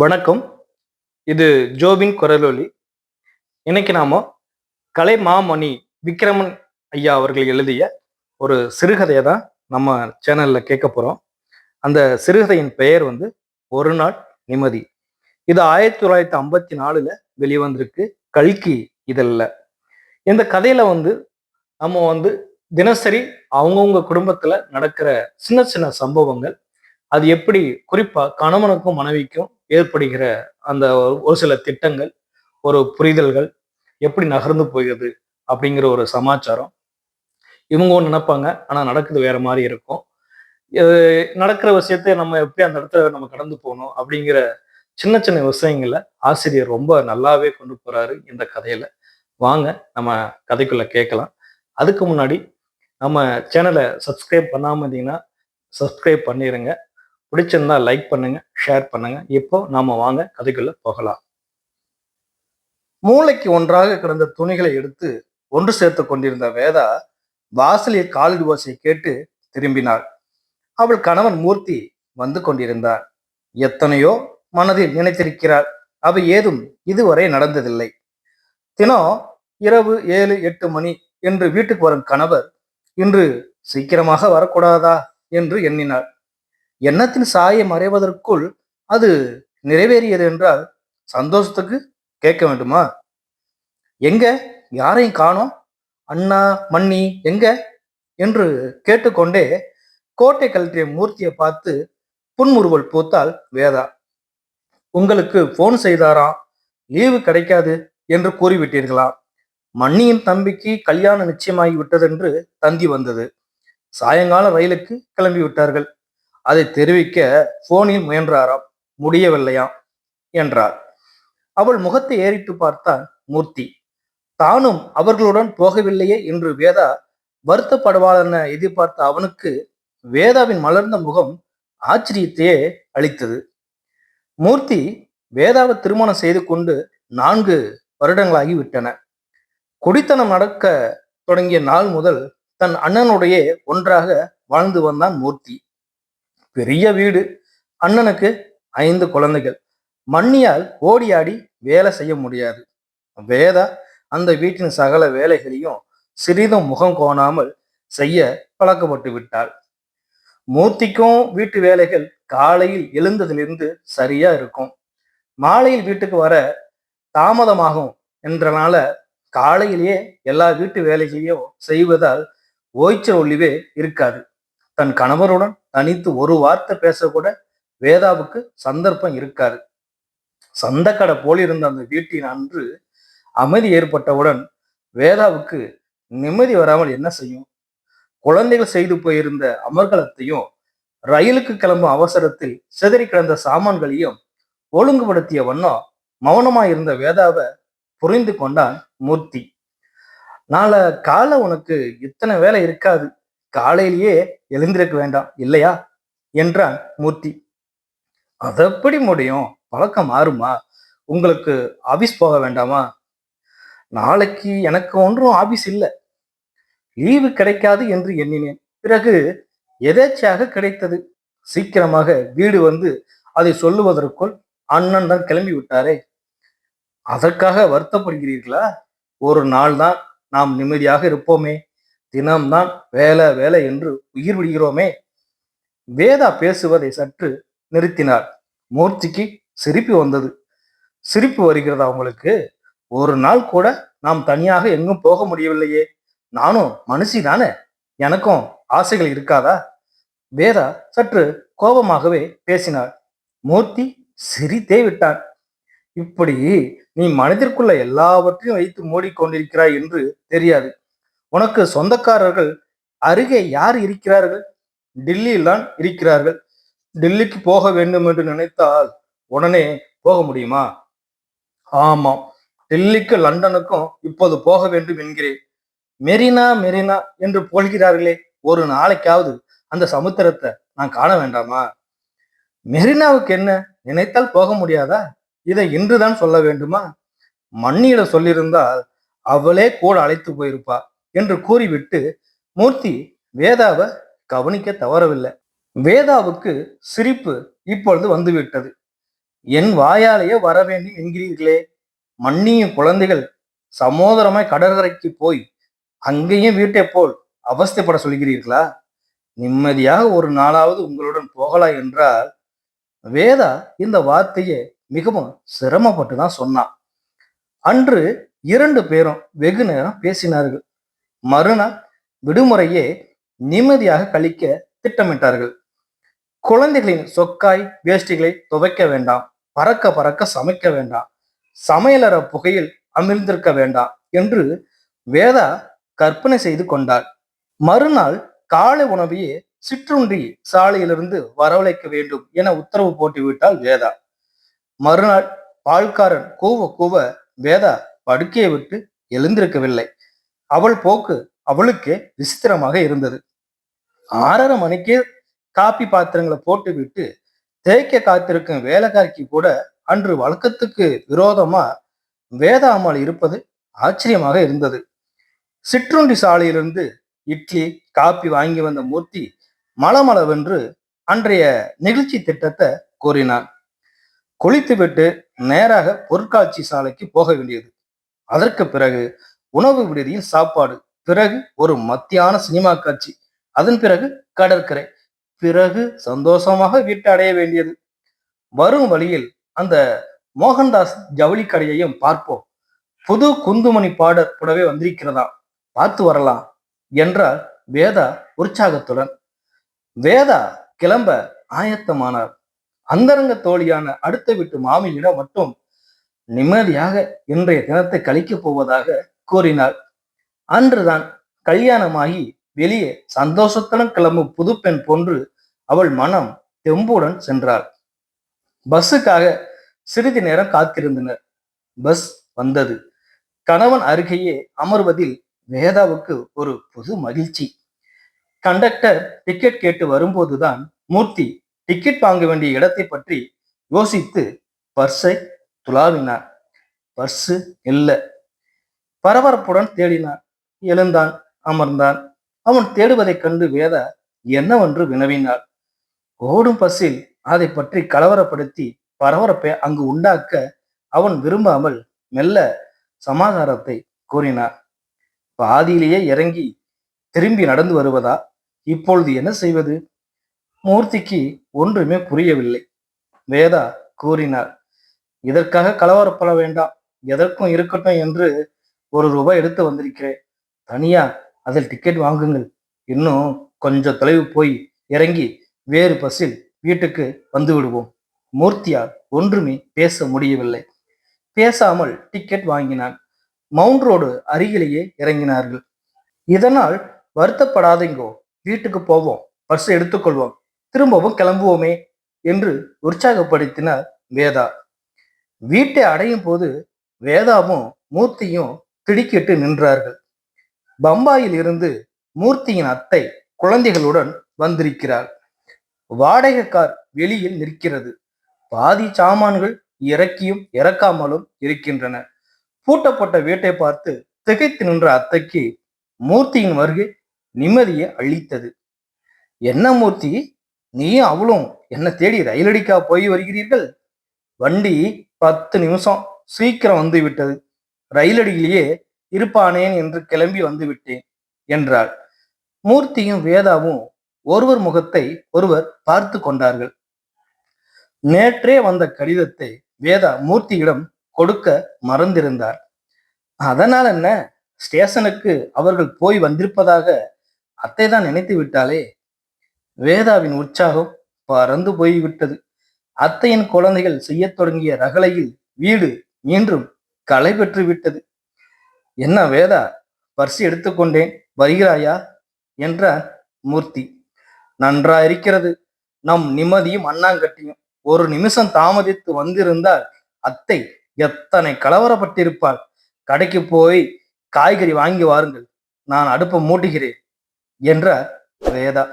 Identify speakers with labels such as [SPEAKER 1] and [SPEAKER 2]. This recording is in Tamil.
[SPEAKER 1] வணக்கம். இது ஜோபின் குரலொலி. இன்னைக்கு நாம கலை மாமணி விக்ரமன் ஐயா அவர்கள் எழுதிய ஒரு சிறுகதையை தான் நம்ம சேனல்ல கேட்க போறோம். அந்த சிறுகதையின் பெயர் வந்து ஒரு நாள் நிம்மதி. இது ஆயிரத்தி தொள்ளாயிரத்தி ஐம்பத்தி நாலுல வெளிவந்திருக்கு கல்கி இதழில். இந்த கதையில வந்து நம்ம வந்து தினசரி அவங்கவுங்க குடும்பத்துல நடக்கிற சின்ன சின்ன சம்பவங்கள் அது எப்படி குறிப்பா கணவனுக்கும் மனைவிக்கும் ஏற்படுகிற அந்த ஒரு சில திட்டங்கள் ஒரு புரிதல்கள் எப்படி நகர்ந்து போகிறது அப்படிங்கிற ஒரு சமாச்சாரம். இவங்க ஒன்று நினைப்பாங்க ஆனா நடக்குது வேற மாதிரி இருக்கும். நடக்கிற விஷயத்தை நம்ம எப்படி அந்த இடத்துல நம்ம கடந்து போகணும் அப்படிங்கிற சின்ன சின்ன விஷயங்களை ஆசிரியர் ரொம்ப நல்லாவே கொண்டு போறாரு இந்த கதையில. வாங்க நம்ம கதைக்குள்ள கேட்கலாம். அதுக்கு முன்னாடி நம்ம சேனலை சப்ஸ்கிரைப் பண்ணாம இருந்தீங்கன்னா சப்ஸ்கிரைப் பண்ணிடுங்க பிடிச்சிருந்தா லைக் பண்ணுங்க ஷேர் பண்ணுங்க. இப்போ நாம வாங்க கதைக்குள்ள போகலாம். மூளைக்கு ஒன்றாக கிடந்த துணிகளை எடுத்து ஒன்று சேர்த்து கொண்டிருந்த வேதா வாசலில் ஓசை கேட்டு திரும்பினாள். அவள் கணவன் மூர்த்தி வந்து கொண்டிருந்தார். எத்தனையோ மனதில் நினைத்திருக்கிறார் அவை ஏதும் இதுவரை நடந்ததில்லை. தினம் இரவு ஏழு எட்டு மணி என்று வீட்டுக்கு வரும் கணவர் இன்று சீக்கிரமாக வரக்கூடாதா? என்று எண்ணினார் எண்ணத்தின் சாயை மறைவதற்குள் அது நிறைவேறியது என்றால் சந்தோஷத்துக்கு கேட்க வேண்டுமா? எங்க? யாரையும் காணோம்? அண்ணா மன்னி எங்க? என்று கேட்டுக்கொண்டே கோட்டை கழற்றிய மூர்த்தியை பார்த்து புன்முறுவல் பூத்தால் வேதா. உங்களுக்கு போன் செய்தாராம் லீவு கிடைக்காது என்று கூறிவிட்டீர்களாம் மன்னியின் தம்பிக்கு கல்யாணம் நிச்சயமாகி விட்டதென்று தந்தி வந்தது. சாயங்கால ரயிலுக்கு கிளம்பி விட்டார்கள் அதை தெரிவிக்க போனில் முயன்றாராம். முடியவில்லையாம் என்றார். அவள் முகத்தை ஏறிட்டு பார்த்தான் மூர்த்தி. தானும் அவர்களுடன் போகவில்லையே என்று வேதா வருத்தப்படுவாளென எதிர்பார்த்த அவனுக்கு வேதாவின் மலர்ந்த முகம் ஆச்சரியத்தையே அளித்தது. மூர்த்தி வேதாவை திருமணம் செய்து கொண்டு நான்கு வருடங்களாகி விட்டன. குடித்தனம் நடக்க தொடங்கிய நாள் முதல் தன் அண்ணனுடைய ஒன்றாக வாழ்ந்து வந்தான் மூர்த்தி. பெரிய வீடு. அண்ணனுக்கு ஐந்து குழந்தைகள். மண்ணியால் ஓடியாடி வேலை செய்ய முடியாது. வேதா அந்த வீட்டின் சகல வேலைகளையும் சிறிதும் முகம் கோணாமல் செய்ய பழக்கப்பட்டு விட்டாள். மூர்த்திக்கும் வீட்டு வேலைகள் காலையில் எழுந்ததிலிருந்து சரியா இருக்கும். மாலையில் வீட்டுக்கு வர தாமதமாகும் என்றனால காலையிலேயே எல்லா வீட்டு வேலைகளையும் செய்வதால் ஓய்ச்சல் ஒளிவே இருக்காது. தன் கணவருடன் தனித்து ஒரு வார்த்தை பேசக்கூட வேதாவுக்கு சந்தர்ப்பம் இருக்காது. சந்தக்கடை போலிருந்த அந்த வீட்டின் அன்று அமைதி ஏற்பட்டவுடன் வேதாவுக்கு நிம்மதி வராமல் என்ன செய்யும்? குழந்தைகள் செய்து போயிருந்த அமர்கலத்தையும் ரயிலுக்கு கிளம்பும் அவசரத்தில் சிதறி கிடந்த சாமான்களையும் ஒழுங்குபடுத்திய வண்ணம் மௌனமாயிருந்த வேதாவை புரிந்து கொண்டான் மூர்த்தி. நாளை காலை உனக்கு இத்தனை வேலை இருக்காது. காலையிலேயே எழுந்திருக்க வேண்டாம் இல்லையா? என்றான் மூர்த்தி. அது எப்படி முடியும்? பழக்கம் மாறுமா? உங்களுக்கு ஆபீஸ் போக வேண்டாமா? நாளைக்கு எனக்கு ஒன்றும் ஆபீஸ் இல்லை. லீவு கிடைக்காது என்று எண்ணினேன். பிறகு எதேச்சையாக கிடைத்தது? சீக்கிரமாக வீடு வந்து அதை சொல்லுவதற்குள் அண்ணன் தான் கிளம்பி விட்டாரே. அதற்காக வருத்தப்படுகிறீர்களா? ஒரு நாள் தான் நாம் நிம்மதியாக இருப்போமே. தினம்தான் வேலை வேலை என்று உயிர் விடுகிறோமே. வேதா பேசுவதை சற்று நிறுத்தினார். மூர்த்திக்கு சிரிப்பு வந்தது. சிரிப்பு வருகிறதா அவங்களுக்கு ஒரு நாள் கூட நாம் தனியாக எங்கும் போக முடியவில்லையே. நானும் மனுஷி தானே? எனக்கும் ஆசைகள் இருக்காதா? வேதா சற்று கோபமாகவே பேசினார் மூர்த்தி சிரித்தே விட்டான். இப்படி நீ மனதிற்குள்ள எல்லாவற்றையும் வைத்து மூடிக்கொண்டிருக்கிறாய் என்று தெரியாது. உனக்கு சொந்தக்காரர்கள் அருகே யார் இருக்கிறார்கள்? டில்லியில்தான் இருக்கிறார்கள். டில்லிக்கு போக வேண்டும் என்று நினைத்தால் உடனே போக முடியுமா? ஆமாம். டெல்லிக்கு லண்டனுக்கும் இப்போது போக வேண்டும் என்கிறேன். மெரினா மெரினா என்று போல்கிறார்களே ஒரு நாளைக்காவது அந்த சமுத்திரத்தை நான் காண வேண்டாமா? மெரினாவுக்கு என்ன? நினைத்தால் போக முடியாதா? இதை இன்றுதான் சொல்ல வேண்டுமா? மண்ணியில சொல்லியிருந்தால் அவளே கூட அழைத்து போயிருப்பா. என்று கூறிவிட்டு மூர்த்தி வேதாவை கவனிக்க தவறவில்லை. வேதாவுக்கு சிரிப்பு இப்பொழுது வந்துவிட்டது. என் வாயாலேயே வர வேண்டும் என்கிறீர்களே. மண்ணியும் குழந்தைகள் சமோதரமாய் கடற்கரைக்கு போய் அங்கேயும் வீட்டை போல் அவஸ்தைப்பட சொல்கிறீர்களா? நிம்மதியாக ஒரு நாளாவது உங்களுடன் போகலாம் என்றால் வேதா இந்த வார்த்தையை மிகவும் சிரமப்பட்டு தான் சொன்னான். அன்று இரண்டு பேரும் வெகு நேரம் பேசினார்கள். மறுநாள் விடுமுறையே நிம்மதியாக கழிக்க திட்டமிட்டார்கள். குழந்தைகளின் சொக்காய் வேஷ்டிகளை துவைக்க வேண்டாம் பறக்க பறக்க சமைக்க வேண்டாம் சமையலற புகையில் அமிர்ந்திருக்க வேண்டாம் என்று வேதா கற்பனை செய்து கொண்டாள். மறுநாள் காலை உணவையே சிற்றுண்டி சாலையிலிருந்து வரவழைக்க வேண்டும் என உத்தரவு போட்டுவிட்டாள் வேதா. மறுநாள் பால்காரன் கூவ கூவ வேதா படுக்கையை விட்டு எழுந்திருக்கவில்லை. அவள் போக்கு அவளுக்கே விசித்திரமாக இருந்தது. ஆறரை மணிக்கு காப்பி பாத்திரங்களை போட்டுவிட்டு தேய்க்க காத்திருக்கும் வேலைக்காரிக்கு கூட அன்று வழக்கத்துக்கு விரோதமா வேதாமல் இருப்பது ஆச்சரியமாக இருந்தது. சிற்றுண்டி சாலையிலிருந்து இட்லி காப்பி வாங்கி வந்த மூர்த்தி மலமளவென்று அன்றைய நிகழ்ச்சி திட்டத்தை கூறினான் குளித்துவிட்டு நேராக பொருட்காட்சி சாலைக்கு போக வேண்டியது. அதற்கு பிறகு உணவு விடுதியில் சாப்பாடு. பிறகு ஒரு மத்தியான சினிமா காட்சி. அதன் பிறகு கடற்கரை. பிறகு சந்தோஷமாக வீட்டை அடைய வேண்டியது. வரும் வழியில் அந்த மோகன்தாஸ் ஜவுளி கடையையும் பார்ப்போம். புது குந்துமணி பாடர் புடவை வந்திருக்கிறதா? பார்த்து வரலாம் என்றார் வேதா உற்சாகத்துடன். வேதா கிளம்ப ஆயத்தமானார். அந்தரங்க தோழியான அடுத்த வீட்டு மாமியிடம் மட்டும் நிம்மதியாக இன்றைய தினத்தை கழிக்கப் போவதாக கூறினார். அன்றுதான் கல்யாணமாகி வெளியே சந்தோஷத்துடன் கிளம்பும் புதுப்பெண் போன்று அவள் மனம் தெம்புடன் சென்றாள். பஸ்ஸுக்காக சிறிது நேரம் காத்திருந்தனர். பஸ் வந்தது. கணவன் அருகேயே அமர்வதில் வேதாவுக்கு ஒரு புது மகிழ்ச்சி. கண்டக்டர் டிக்கெட் கேட்டு வரும்போதுதான் மூர்த்தி டிக்கெட் வாங்க வேண்டிய இடத்தை பற்றி யோசித்து பர்ஸை துளாவினார். பர்ஸு இல்லை. பரபரப்புடன் தேடினான். எழுந்தான் அமர்ந்தான். அவன் தேடுவதைக் கண்டு வேதா என்னவென்று வினவினாள். ஓடும் பஸ்ஸில் அதை பற்றி கலவரப்படுத்தி பரபரப்பை அங்கு உண்டாக்க அவன் விரும்பாமல் மெல்ல சமாதானத்தை கூறினார் பாதியிலேயே இறங்கி திரும்பி நடந்து வருவதா? இப்பொழுது என்ன செய்வது? மூர்த்திக்கு ஒன்றுமே புரியவில்லை. வேதா கூறினார் இதற்காக கலவரப்பட வேண்டாம். எதற்கும் இருக்கட்டும் என்று ஒரு ரூபாய் எடுத்து வந்திருக்கிறேன். தனியா அதில் டிக்கெட் வாங்குங்கள். இன்னும் கொஞ்சம் தொலைவு போய் இறங்கி வேறு பஸ்ஸில் வீட்டுக்கு வந்து விடுவோம். மூர்த்தியால் ஒன்றுமே பேச முடியவில்லை. பேசாமல் டிக்கெட் வாங்கினான். மவுண்ட் ரோடு அருகிலேயே இறங்கினார்கள். இதனால் வருத்தப்படாதீங்கோ. வீட்டுக்கு போவோம். பர்ஸ் எடுத்துக்கொள்வோம். திரும்பவும் கிளம்புவோமே என்று உற்சாகப்படுத்தினார் வேதா. வீட்டை அடையும் போது வேதாவும் மூர்த்தியும் திடுக்கிட்டு நின்றார்கள். பம்பாயில் இருந்து மூர்த்தியின் அத்தை குழந்தைகளுடன் வந்திருக்கிறார் வாடகை கார் வெளியில் நிற்கிறது. பாதி சாமான்கள் இறக்கியும் இறக்காமலும் இருக்கின்றன. பூட்டப்பட்ட வீட்டை பார்த்து திகைத்து நின்ற அத்தைக்கு மூர்த்தியின் வருகை நிம்மதியை அளித்தது. என்ன மூர்த்தி? நீயும் அவளும் என்ன தேடி ரயிலடிக்கா போய் வருகிறீர்கள்? வண்டி பத்து நிமிஷம் சீக்கிரம் வந்து விட்டது. ரயிலடியிலேயே இருப்பானேன் என்று கிளம்பி வந்து விட்டேன் என்றாள். மூர்த்தியும் வேதாவும் ஒருவர் முகத்தை ஒருவர் பார்த்து கொண்டார்கள். நேற்றே வந்த கடிதத்தை வேதா மூர்த்தியிடம் கொடுக்க மறந்திருந்தார். அதனால் என்ன? ஸ்டேஷனுக்கு அவர்கள் போய் வந்திருப்பதாக அத்தை தான் நினைத்து விட்டாலே வேதாவின் உற்சாகம் பறந்து போய்விட்டது. அத்தையின் குழந்தைகள் செய்யத் தொடங்கிய ரகளையில் வீடு மீண்டும் களை பெற்று விட்டது. என்ன வேதா? பரிசு எடுத்துக்கொண்டேன். வருகிறாயா? என்றார் மூர்த்தி. நன்றா இருக்கிறது. நம் நிம்மதியும் அண்ணாங்கட்டியும் ஒரு நிமிஷம் தாமதித்து வந்திருந்தால் அத்தை எத்தனை கலவரப்பட்டிருப்பாள். கடைக்கு போய் காய்கறி வாங்கி வாருங்கள். நான் அடுப்பை மூட்டுகிறேன். என்றார் வேதா.